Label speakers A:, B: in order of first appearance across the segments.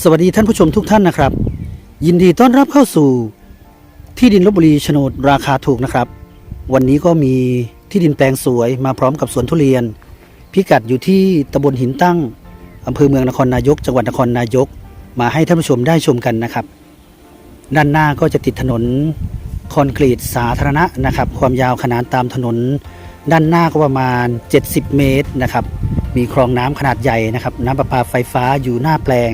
A: สวัสดีท่านผู้ชมทุกท่านนะครับ ยินดีต้อนรับเข้าสู่ที่ดินลบบุรีโฉนดราคาถูกนะครับ วันนี้ก็มีที่ดินแปลงสวยมาพร้อมกับสวนทุเรียน พิกัดอยู่ที่ตำบลหินตั้งอำเภอเมืองนครนายก จังหวัดนครนายก มาให้ท่านผู้ชมได้ชมกันนะครับ ด้านหน้าก็จะติดถนนคอนกรีตสาธารณะนะครับ ความยาวขนานตามถนน ด้านหน้าก็ประมาณ 70 เมตรนะครับมีคลองน้ำขนาดใหญ่นะครับ น้ำประปาไฟฟ้าอยู่หน้าแปลง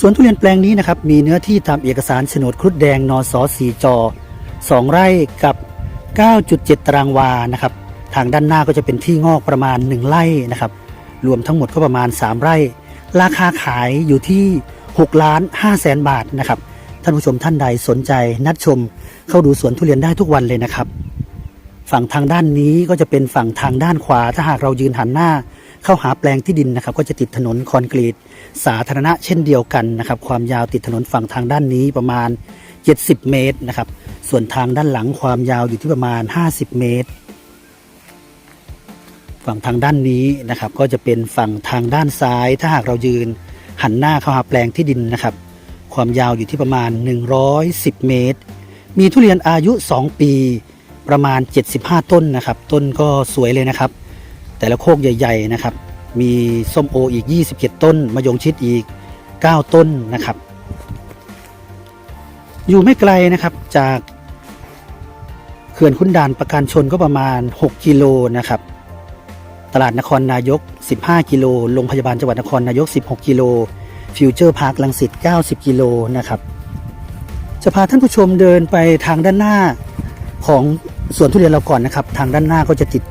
A: สวนทุเรียนแปลงนี้นะครับมีเนื้อที่ตามเอกสารโฉนดครุฑแดงนสสีจอ 2 ไร่กับ 9.7 ตารางวานะครับทางด้านหน้าก็จะเป็นที่งอกประมาณ 1 ไร่นะครับรวมทั้งหมดก็ประมาณ 3 ไร่ ราคาขายอยู่ที่6ล้าน5แสนบาทนะครับท่านผู้ชมท่านใดสนใจนัดชมเข้าดูสวนทุเรียนได้ทุกวันเลยนะครับ ฝั่งทางด้านนี้ก็จะเป็นฝั่งทางด้านขวาถ้าหากเรายืนหันหน้า เข้าหาแปลงที่ดินนะครับ ก็จะติดถนนคอนกรีต สาธารณะเช่นเดียวกันนะครับ ความยาวติดถนนฝั่งทางด้านนี้ประมาณ 70 เมตรนะครับ ส่วนทางด้านหลังความยาวอยู่ที่ประมาณ 50 เมตร ฝั่งทางด้านนี้นะครับ ก็จะเป็นฝั่งทางด้านซ้าย ถ้าหากเรายืนหันหน้าเข้าหาแปลงที่ดินนะครับ ความยาวอยู่ที่ประมาณ 110 เมตร มีทุเรียนอายุ 2 ปีประมาณ 75 ต้นนะครับ ต้นก็สวยเลยนะครับ แต่ละโคกใหญ่ ๆ นะครับ มีส้มโออีก 27 ต้นมะยงชิดอีก 9 ต้นนะครับ อยู่ไม่ไกลนะครับจากเขื่อนขุนด่านประการชนก็ประมาณ 6 กิโลนะครับ ตลาดนครนายก 15 กิโลโรงพยาบาลจังหวัดนครนายก 16 กิโลฟิวเจอร์พาร์คลังสิต 90 กิโลนะครับ จะพาท่านผู้ชมเดินไปทางด้านหน้าของสวนทุเรียนเราก่อนนะครับ ทางด้านหน้าก็จะติด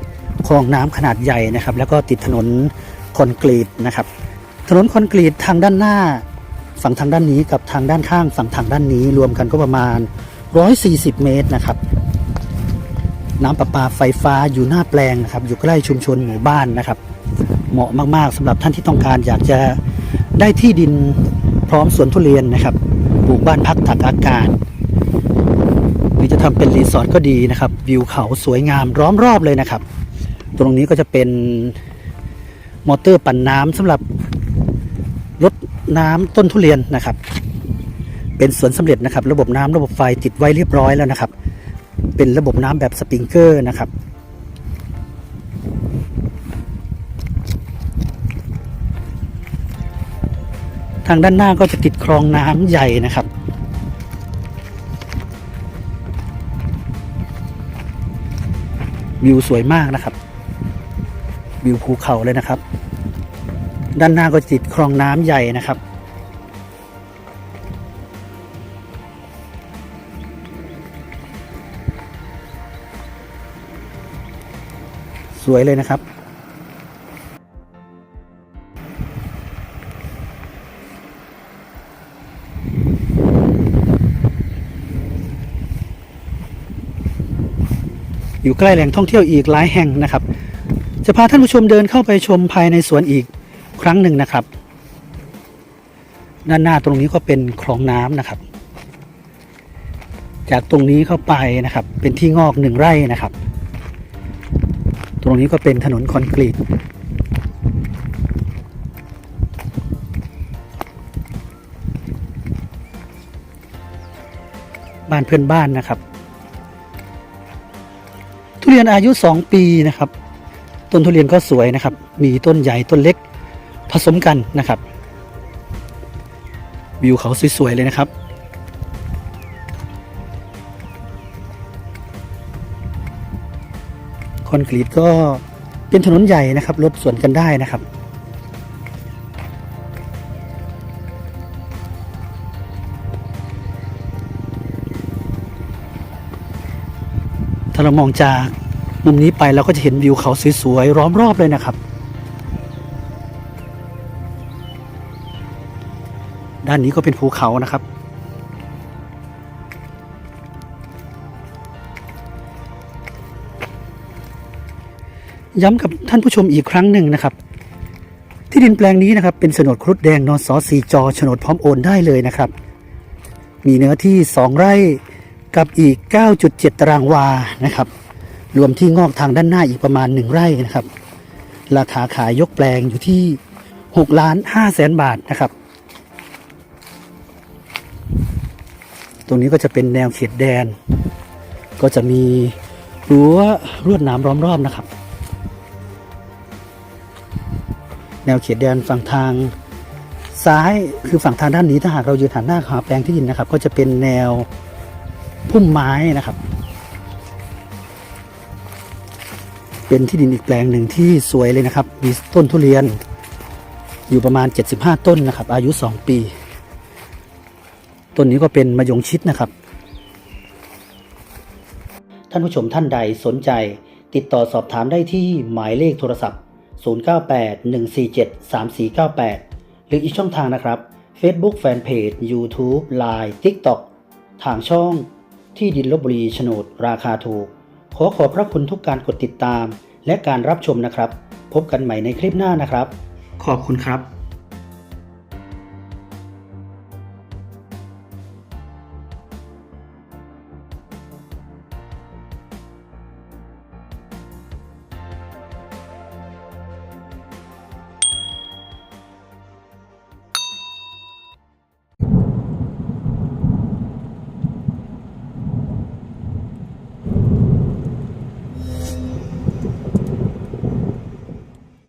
A: คลองน้ำขนาดใหญ่นะครับ แล้วก็ติดถนนคอนกรีตนะครับ ถนนคอนกรีตทางด้านหน้า ฝั่งทางด้านนี้กับทางด้านข้างฝั่งทางด้านนี้รวมกันก็ประมาณ 140 เมตรนะครับ น้ำประปาไฟฟ้าอยู่หน้าแปลงนะครับ อยู่ใกล้ชุมชนหมู่บ้านนะครับ เหมาะมากๆสำหรับท่านที่ต้องการอยากจะได้ที่ดินพร้อมสวนทุเรียนนะครับปลูกบ้านพักตากอากาศหรือจะทำเป็นรีสอร์ทก็ดีนะครับ วิวเขาสวยงามล้อมรอบเลยนะครับ ตรงนี้ก็จะเป็นมอเตอร์ปั่นน้ำสำหรับรดน้ำต้นทุเรียนนะครับ เป็นสวนสำเร็จนะครับ ระบบน้ำระบบไฟติดไว้เรียบร้อยแล้วนะครับ เป็นระบบน้ำแบบสปริงเกอร์นะครับทางด้านหน้าก็จะติดคลองน้ำใหญ่นะครับ วิวสวยมากนะครับ วิวภูเขาเลยนะครับ ด้านหน้าก็จะติดคลองน้ำใหญ่นะครับ สวยเลยนะครับอยู่ใกล้แหล่งท่องเที่ยวอีกหลายแห่งนะครับ จะพาท่านผู้ชมเดินเข้าไปชมภายในสวนอีกครั้งหนึ่งนะครับ ด้านหน้าตรงนี้ก็เป็นคลองน้ำนะครับ จากตรงนี้เข้าไปนะครับ เป็นที่งอกหนึ่งไร่นะครับ ตรงนี้ก็เป็นถนนคอนกรีตบ้านเพื่อนบ้านนะครับ ทุเรียนอายุ 2 ปีนะครับ ต้นทุเรียนก็สวยนะครับ มีต้นใหญ่ต้นเล็กผสมกันนะครับ วิวเขาสวยๆเลยนะครับคอนกรีตก็เป็นถนนใหญ่นะครับรถสวนกันได้นะครับ ถ้าเรามองจาก มุมนี้ไปเราก็จะเห็นวิวเขาสวยๆ ล้อมรอบเลยนะครับ ด้านนี้ก็เป็นภูเขานะครับ ย้ำกับท่านผู้ชมอีกครั้งหนึ่งนะครับ ที่ดินแปลงนี้นะครับ เป็นโฉนดครุฑแดงนอสอสีจอโฉนดพร้อมโอนได้เลยนะครับ มีเนื้อที่ 2 ไร่กับอีก 9.7 ตารางวานะครับ รวมที่งอกทางด้านหน้าอีกประมาณ 1 ไร่นะครับ ราคาขายยกแปลงอยู่ที่6ล้าน5แสนบาทนะครับ ตรงนี้ก็จะเป็นแนวเขตแดน ก็จะมีรั้วรวดหนามล้อมรอบนะครับ แนวเขตแดนฝั่งทางซ้ายคือฝั่งทางด้านนี้ถ้าหากเรายืนหันหน้าหาแปลงที่ดินนะครับ ก็จะเป็นแนวพุ่มไม้นะครับ เป็นที่ดินอีกแปลงหนึ่งที่สวยเลยนะครับ มีต้นทุเรียน อยู่ประมาณ 75 ต้นนะครับ อายุ 2 ปี ต้นนี้ก็เป็นมะยงชิดนะครับ ท่านผู้ชมท่านใดสนใจ ติดต่อสอบถามได้ที่หมายเลขโทรศัพท์ 0981473498 หรืออีกช่องทางนะครับ Facebook Fanpage YouTube Line TikTok ทางช่องที่ดินลบบุรีโฉนดราคาถูก ขอขอบพระคุณทุกการกดติดตาม และการรับชมนะครับ พบกันใหม่ในคลิปหน้านะครับ ขอบคุณครับ